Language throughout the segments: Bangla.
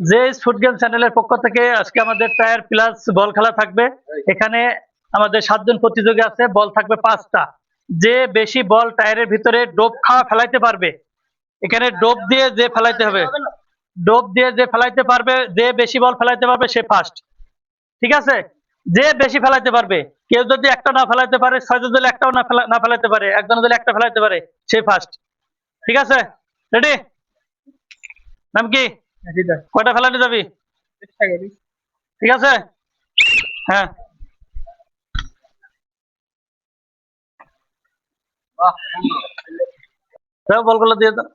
যে ফুড গেম চ্যানেলের পক্ষ থেকে আজকে আমাদের টায়ার প্লাস বল খেলা থাকবে। এখানে আমাদের সাতজন প্রতিযোগী আছে, বল থাকবে পাঁচটা। যে বেশি বল টায়ারের ভিতরে ডোব খাওয়া ফেলাইতে পারবে, এখানে ডোব দিয়ে যে ফেলাইতে হবে ডোব দিয়ে যে ফেলাইতে পারবে, যে বেশি বল ফেলাইতে পারবে সে ফার্স্ট ঠিক আছে? যে বেশি ফেলাইতে পারবে, কেউ যদি একটা না ফেলাইতে পারে ছয়জন যদি একটাও না ফেলাইতে পারে, একজন যদি একটা ফেলাইতে পারে, সে ফার্স্ট ঠিক আছে? রেডি নাম কি? কয়টা ফেলাতে যাবি? ঠিক আছে? হ্যাঁ। বলগুলো দিয়ে দাও।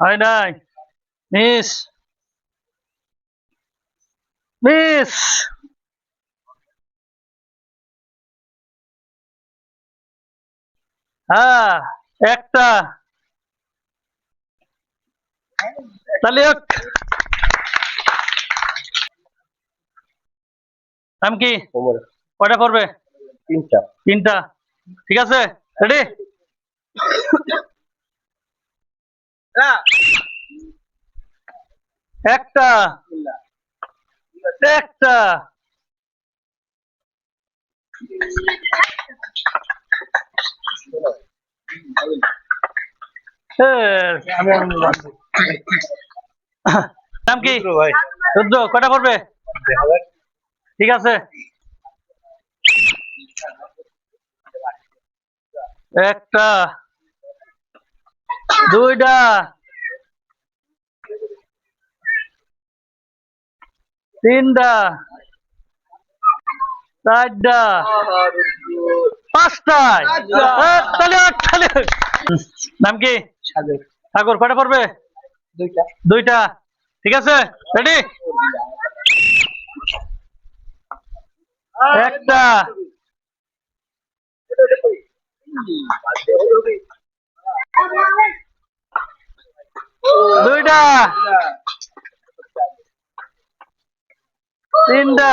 হয় নাই। মিস। মিস। হ্যাঁ একটা। তাহলে এক। নাম কি? কয়টা পড়বে তিনটা। তিনটা। ঠিক আছে? রেডি একটা। একটা হ্যাঁ। নাম কি? ভাই। রুদ্র কটা পড়বে? ঠিক আছে। একটা দুইটা তিনটা চারটা পাঁচটায়। হোক। নাম কি? ঠাকুর কটা পড়বে? দুইটা। দুইটা। ঠিক আছে? রেডি একটা। দুইটা। তিনটা।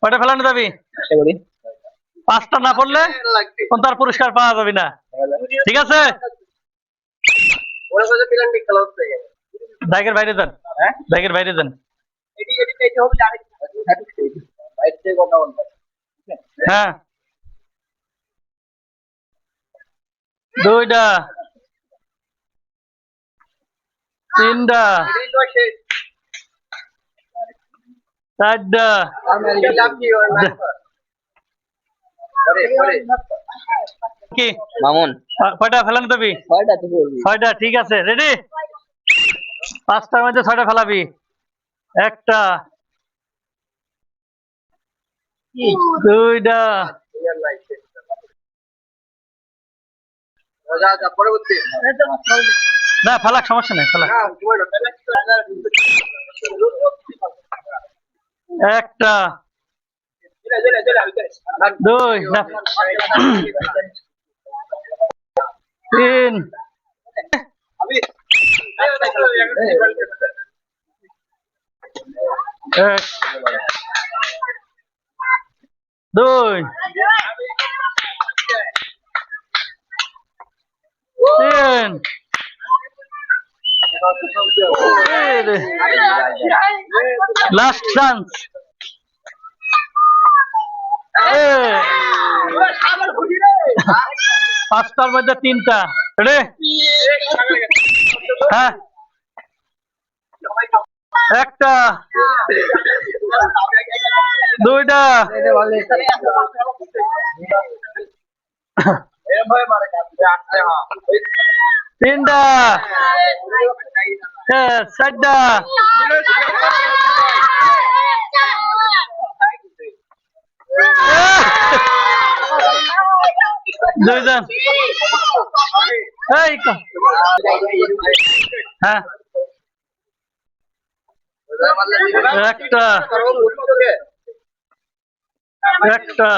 কটা ফেলানো যাবি? পাঁচটা না পড়লে তার পুরস্কার পাওয়া যাবে না। ঠিক আছে? ব্যাগের বাইরে যান। হ্যাঁ? ব্যাগের বাইরে যান। বলব হ্যাঁ। দুইটা। তিনটা। চারটা। কি? মামুন। কয়টা? ফেলানো ছয়টা ছয়টা ঠিক আছে। রেডি পাঁচটার মধ্যে ছয়টা ফেলাবি। একটা। দুইটা। পরবর্তী। না ফেলাক সমস্যা নেই ফেলাক। একটা। দুই তিন। এক। দুই। তিন। লাস্ট চান্স পাঁচটার মধ্যে তিনটা। রে হ্যাঁ। একটা। দুইটা। তিনটা হ্যাঁ, চারটা দুইজন এই তো হ্যাঁ একটা একটা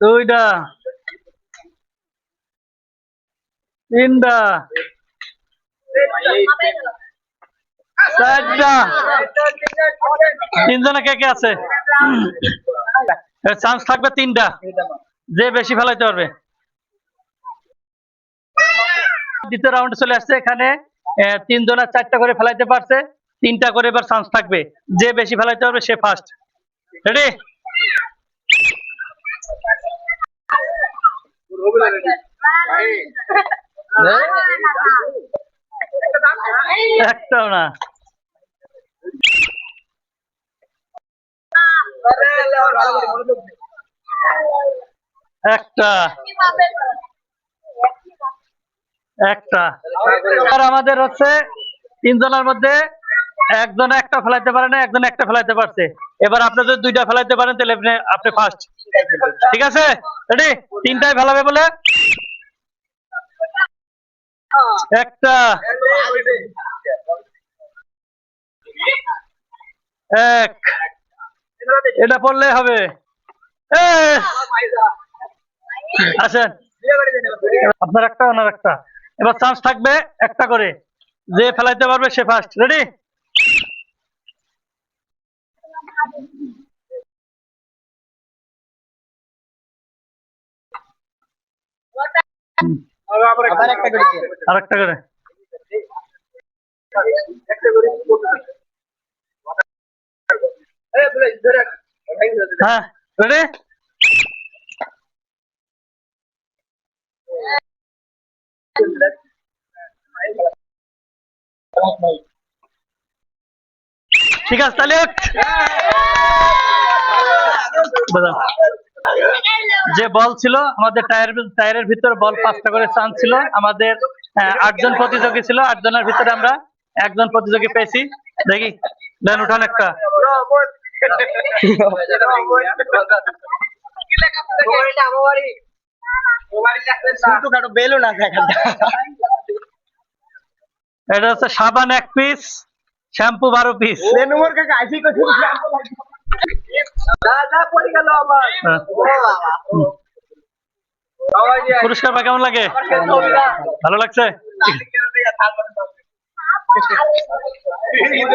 দুইটা তিনটা চারটা তিনজনে কে কে আছে? চান্স থাকবে তিনটা। যে বেশি ফেলাইতে পারবে। দ্বিতীয় রাউন্ড চলে আসছে এখানে। আহ, তিনজনা চারটা করে ফেলাইতে পারছে। তিনটা করে এবার চান্স থাকবে। যে বেশি ফেলাইতে পারবে সে ফার্স্ট রেডি একটাও না। একটা। একটা। আর আমাদের হচ্ছে তিনজনের মধ্যে একজন একটা ফেলাইতে পারে না, একজন একটা ফেলাইতে পারছে। এবার আপনি যদি দুইটা ফেলাইতে পারেন, তাহলে আপনি আপনি ফার্স্ট ঠিক আছে? রেডি তিনটাই ফেলাবে বলে একটা। এক। এটা পড়লে হবে। আসেন। আপনার একটা, ওনার একটা। এবার চান্স থাকবে একটা করে। যে ফেলাইতে পারবে সে ফার্স্ট রেডি দিন। আর একটা করে একটা করে এই বলে ধরে রাখ। ভেঙে দিতে দে। হ্যাঁ রেডি? ঠিক আছে তাহলে দাদা, যে বল ছিল, আমাদের টায়ার টায়ারের ভিতরে বল পাঁচটা করে চান্স ছিল। আমাদের আটজন প্রতিযোগী ছিল, আটজনের ভিতরে আমরা একজন প্রতিযোগী পেয়েছি। দেখি, দেন উঠান একটা। এটা হচ্ছে সাবান এক পিস শ্যাম্পু বারো পিস পুরস্কার কেমন লাগে। ভালো লাগছে